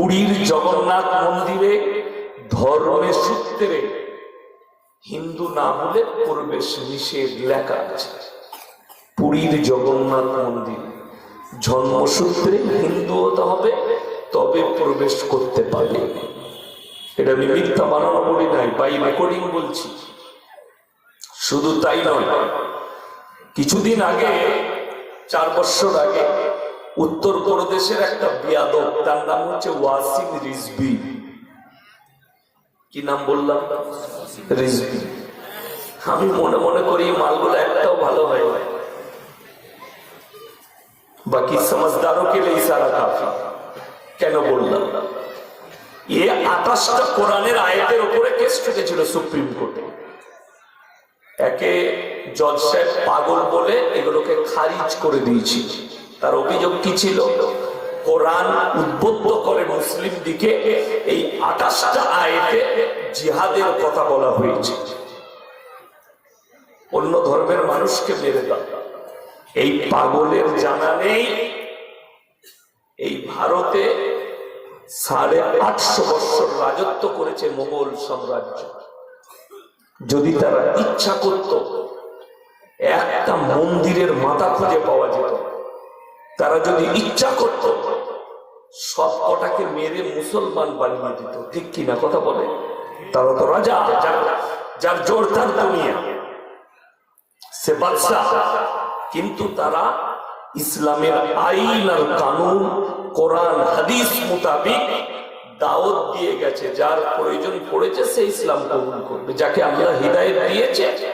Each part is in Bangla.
পুরীর জগন্নাথ মন্দিরে ধর্মের সূত্রে, হিন্দু না হলে প্রবেশ নিষেধ লেখা আছে। পুরীর জগন্নাথ মন্দির জন্মসূত্রে হিন্দু হতে হবে, তবে প্রবেশ করতে পারবে। এটা আমি মিথ্যা বানানো বলি নাই বাই রেকর্ডিং বলছি। শুধু তাই নয়, কিছুদিন আগে, চার বছর আগে উত্তর প্রদেশের একটা বিয়াদব, তার নাম হচ্ছে ওয়াসিম রিজবি কি নাম বললাম? রিজবি আমি মনে মনে করি মালগুলো একটাও ভালো হয় বাকি সমঝদারও কে লিয়ে সারা কাফি? কেন বললাম? এ আঠাশটা কোরআনের আয়াতের উপরে কেস ঠেকেছিল সুপ্রিম কোর্টে। একে জজ সাহেব পাগল বলে এগুলোকে খারিজ করে দিয়েছি। তার অভিযোগ কি ছিল? কোরআন উদ্বুদ্ধ করে মুসলিম দিকে এই আঠাশটা আয়তে জিহাদের কথা বলা হয়েছে। অন্য ধর্মের মানুষকে মেরে দাও। এই পাগলের জানা নেই। এই ভারতে সাড়ে আটশো বছর রাজত্ব করেছে মোগল সাম্রাজ্য। যদি তারা ইচ্ছা করত, একটা মন্দিরের মাথা খুঁজে পাওয়া যেত। তারা যদি ইচ্ছা করত, সব কটাকে মেরে মুসলমান বানিয়ে দিত। ঠিক কিনা কথা বলে? তারা তো রাজা যার- জোর তার দুনিয়া। সে বাদশাহ। কিন্তু তারা ইসলামের আইন আর কানুন, কোরআন, হাদিস মোতাবিক দাওয়াত দিয়ে গেছে। যার প্রয়োজন পড়েছে, সে ইসলাম কবুল করবে। যাকে আল্লাহ হৃদায়ত দিয়েছে,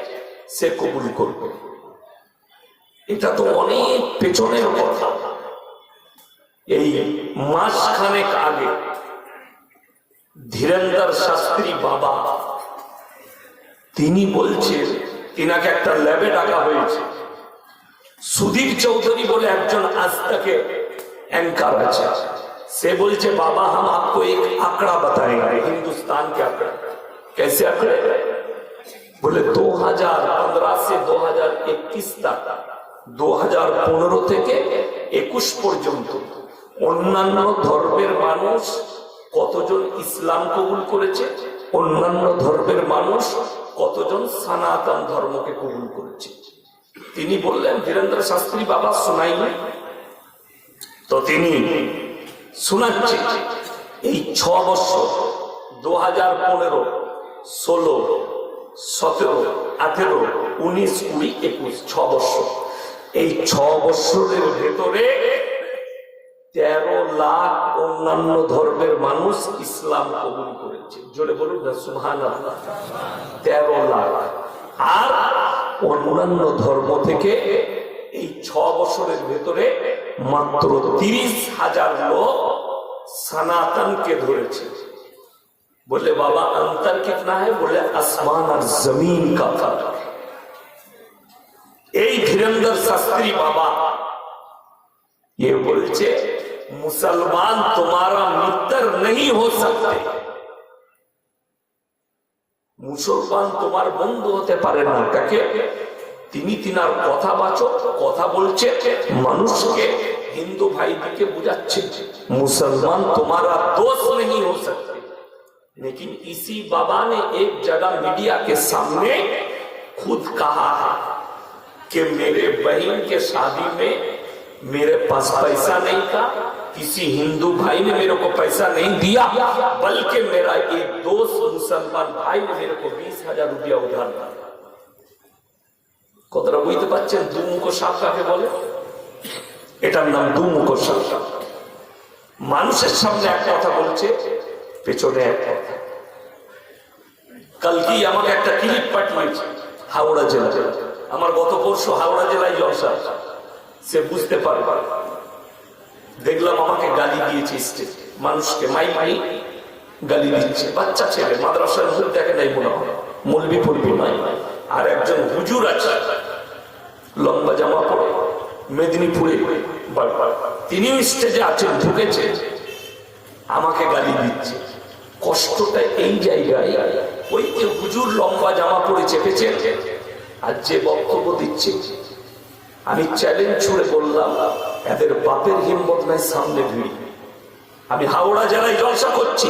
সে কবুল করবে। এটা তো অনেক পেছনের কথা এই মাস খানেক আগে ধীরেন্দ্র শাস্ত্রী বাবা তিনি বলছেন তিনাকে একটা ল্যাবে ডাকা হয়েছে সুধীর চৌধুরী বলে একজন আজ তাকে অ্যাঙ্কার আছে से बोलचे बाबा हम आपको एक आंकड़ा बताएंगे हिंदुस्तान के आंकड़ा कैसे आंकड़े बोले 2015 से 2021 तक 2015 থেকে 21 পর্যন্ত অন্যান্য ধর্মের মানুষ কতজন ইসলাম কবুল করেছে? অন্যান্য ধর্মের মানুষ কতজন সনাতন ধর্মকে কবুল করেছে? তিনি বললেন, ধীরেন্দ্র শাস্ত্রী বাবা শোনাইনি? তো তিনি শোনাচ্ছে এই ছ বছর দু হাজার পনেরো, ষোলো, সতেরো, আঠেরো, উনিশ, কুড়ি, একুশ, ছ বছর এই ছ বছরের ভেতরে তেরো লাখ অন্যান্য ধর্মের মানুষ ইসলাম কবুল করেছে। জোরে বলুন না সুহান তেরো লাখ। আর অন্যান্য ধর্ম থেকে এই ছ বছরের ভেতরে মাত্র তিরিশ হাজার লোক সনাতনকে ধরেছে। বলে বাবা অন্তর কিতনা হ্যাঁ? বলে আসমান আর জমিন কা ফর্ক এই ধীরেন্দর শাস্ত্রী বাবা। ये बोलचे मुसलमान तुम्हारा मित्र नहीं हो सकते মুসলমান তোমার বন্ধু হতে পারে না। কাকে? তিনি তিনার কথা বাচক, কথা বলছে, মানুষকে হিন্দু ভাইদিকে বুঝাচ্ছে। মুসলমান তোমারা দোষ নেই হো সকতে लेकिन इसी बाबा ने एक जगह मीडिया के सामने खुद कहा है कि मेरे बहन के शादी में मेरे पास पैसा नहीं था किसी हिंदू भाई ने मेरे को पैसा नहीं दिया बल्कि मेरा एक दोस्त मुसलमान भाई ने मेरे को बीस हजार रुपया उधार दिया কতটা বুঝতে পারছেন দুমুখ সাপ কাকে বলে এটার নাম দুমুখ সাপ মানুষের সামনে এক কথা বলছে পেছনে এক কথা কালকে আমাকে একটা ক্লিপ পাঠিয়েছে হাওড়া জেলা আমার গত পরশু হাওড়া জেলায় জলসা। সে বুঝতে পারবে দেখলাম আমাকে গালি দিয়েছে স্টেজ। মানুষকে মাই মাই গালি দিচ্ছে। বাচ্চা ছেলে, মাদ্রাসার মুখ দেখে নাই মনে হয়। মলবি পড়বি নাই। আর একজন হুজুর আছে। লম্বা জামা পরে মেদিনীপুরে। তিনিও স্টেজে আছেন, ঢুকেছে। আমাকে গালি দিচ্ছে। কষ্টটা এই জায়গায়। ওই যে হুজুর লম্বা জামা পরে চেপেছে। আর যে বক্তব্য দিচ্ছে, আমি চ্যালেঞ্জ ছুড়ে বললাম, এদের বাপের হিম্মত নাই সামনে ভিড়। আমি হাওড়া জেলায় জলসা করছি।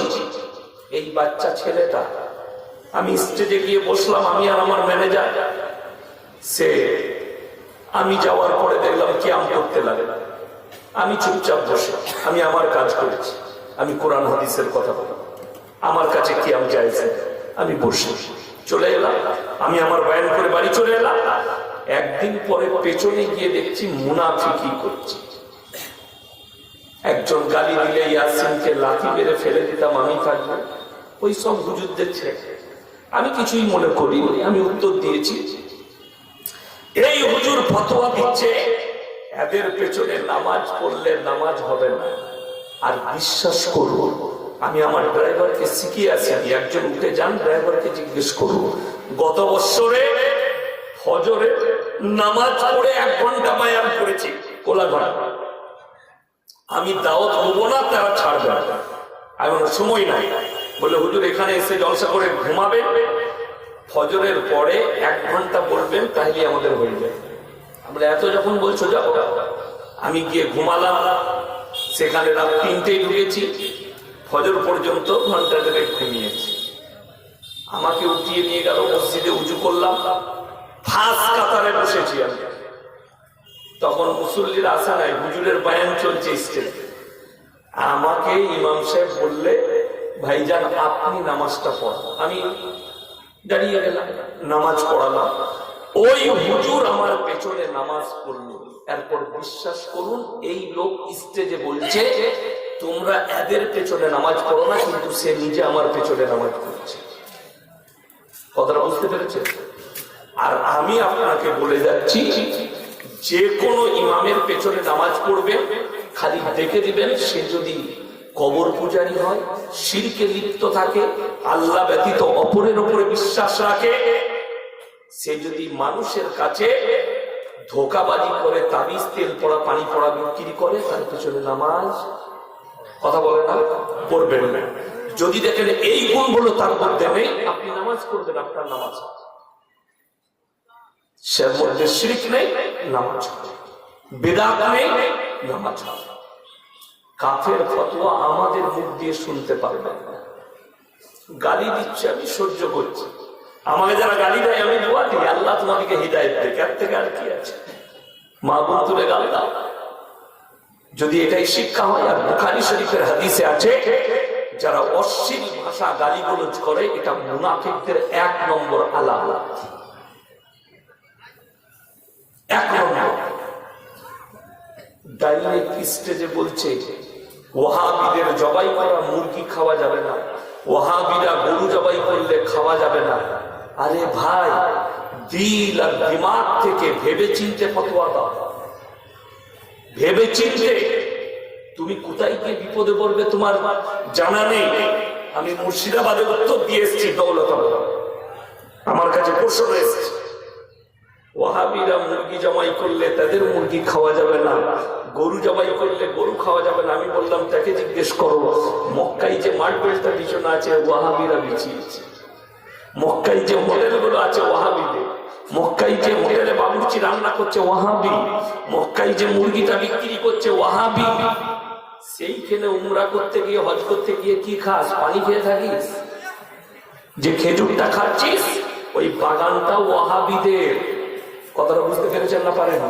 এই বাচ্চা ছেলেটা, আমি স্টেজে গিয়ে বসলাম, আমি আর আমার ম্যানেজার সে, আমি যাওয়ার পরে দেখলাম ক্যাম করতে লাগে। আমি চুপচাপ বসে, আমি আমার কাজ করেছি। আমি কোরআন হাদিসের কথা বললাম। আমার কাছে ক্যাম চাইছে আমি বসে। চলে এলাম। আমি আমার বয়ান করে বাড়ি চলে এলাম। একদিন পরে পেছনে গিয়ে দেখছি মুনাফিকি করছি। একজন গালি দিলে ইয়াসিনকে লাথি মেরে ফেলে দিতাম আমি থাকব। ওই সব হুজুরদের ছেলে। আমি কিছুই মনে করিনি। আমি উত্তর দিয়েছি, এই হুজুর ফতোয়া দিচ্ছে, এদের পেছনে নামাজ পড়লে নামাজ হবে না। আর বিশ্বাস করব আমি আমার ড্রাইভারকে শিখিয়ে আসিনি একজন উঠে যান, ড্রাইভারকে জিজ্ঞেস করব। গত বছরে ফজরে নামাজ পড়ে এক ঘণ্টা বায়ান করেছি, কোলাঘাট। আমি দাওয়াত হব না, তারা ছাড়বে না। আমি সময় নাই। বলে, হুজুর, এখানে এসে জলসা করে ঘুমাবে ফজরের পরে এক ঘণ্টা বলবেন তাহলে আমাদের হয়ে যায়। আমরা এত যখন বলছো, যাও। আমি গিয়ে ঘুমালাম। সেখানে রাত তিনটেই ঢুকেছি। ফজর পর্যন্ত ঘণ্টা দেড়েক ঘুমিয়েছি। আমাকে উঠিয়ে নিয়ে গেল মসজিদে উঁচু করলাম। ফাঁস কাতারে বসেছি আমি। তখন মুসল্লির আসা নাই, হুজুরের বায়ান চলছে স্টেজে আমাকে ইমাম সাহেব বললে, ভাইজান, আপনি নামাজটা পড়ান। আমি দাঁড়িয়ে গেলাম, নামাজ পড়ালাম। ওই হুজুর আমার পেছনে নামাজ পড়ল। এরপর বিশ্বাস করুন, এই লোক স্টেজে বলছে তোমরা এদের পেছনে নামাজ পড়ো না, কিন্তু সে নিজে আমার পেছনে নামাজ পড়ছে। কথাটা বুঝতে পেরেছে? আর আমি আপনাকে বলে যাচ্ছি, যে কোনো ইমামের পেছনে নামাজ পড়বে, খালি দেখে দিবেন, সে যদি কবর পূজারি হয়, শিরকে লিপ্ত থাকে, আল্লাহ ব্যতীত অপরের উপরে বিশ্বাস রাখে, সে যদি মানুষের কাছে ধোকাবাজি করে, তাবিজ, তেল পড়া, পানি পড়া, বিক্রি করে, তার পেছনে নামাজ কথা বলে না, পড়বেন। যদি দেখেন এই গুণগুলো তার মধ্যে নেই, আপনি নামাজ পড়বেন আপনার নামাজ। সে মধ্যে শিরিক নেই, নামাজ বেদাত নেই, নামাজ কাফের ফতোয়া আমাদের মুখ দিয়ে শুনতে পারবেন না। গালি দিচ্ছে, আমি সহ্য করছি। আমাকে যারা গালি দেয়, আমি দোয়া দিই আল্লাহ তোমাদেরকে হৃদায়ত দেয়। এর থেকে আর কি আছে? মা বোন তুলে গাল দাও। যদি এটাই শিক্ষা হয়, আর বুখারি শরীফের হাদিসে আছে, যারা অশ্লীল ভাষা গালিগুলোজ করে, এটা মুনাফিকদের এক নম্বর আলাদা এক নম্বর। স্টেজে বলছে, ওয়াহাবিদের জবাই করা মুরগি খাওয়া যাবে না। ওয়াহাবিরা গরু জবাই করলে খাওয়া যাবে না। আরে ভাই, দিল আর দিমাগ থেকে ভেবে চিনতে ফতোয়া দাও। ভেবে চিনতে তুমি কোথায় গিয়ে বিপদে পড়বে তোমার জানা নেই। আমি মুর্শিদাবাদে উত্তর দিয়ে এসেছি দৌলত আমার কাছে প্রশ্ন এসেছে ওয়াহাবিরা মুরগি জমাই করলে তাদের মুরগি খাওয়া যাবে না, গরু জবাই করলে গরু খাওয়া যাবে না? আমি বললাম, তাকে জিজ্ঞেস করো মক্কাই যে মার্বেলটা বিছানা আছে, ওয়াহাবিরা বিছিয়েছে মক্কাই যে হোটেলগুলো আছে, ওয়াহাবিদের মক্কাই যে মক্কাই যে মুরগিটা বিক্রি করছে করতে গিয়ে, হজ করতে গিয়ে কি খাস? পানি খেয়ে থাকিস? যে খেজুরটা খাচ্ছিস, ওই কথাটা না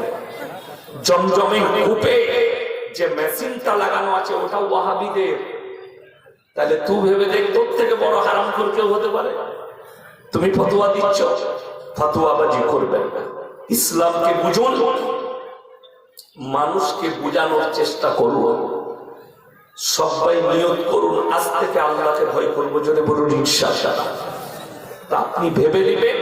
জমজমে কূপে যে মেশিনটা লাগানো আছে ওটা ওয়াহাবিদের। তাহলে তুই ভেবে দেখ, তোর থেকে বড় হারাম কেউ হতে পারে? তুমি ফতোয়া দিচ্ছ? ফতোয়াবাজি করবেন। ইসলামকে বুঝুন, মানুষকে বুঝানোর চেষ্টা করব সবাই নিয়োগ করুন, আজ থেকে আল্লাহকে ভয় করব যদি বলুন ইনশা আপনি ভেবে নেবেন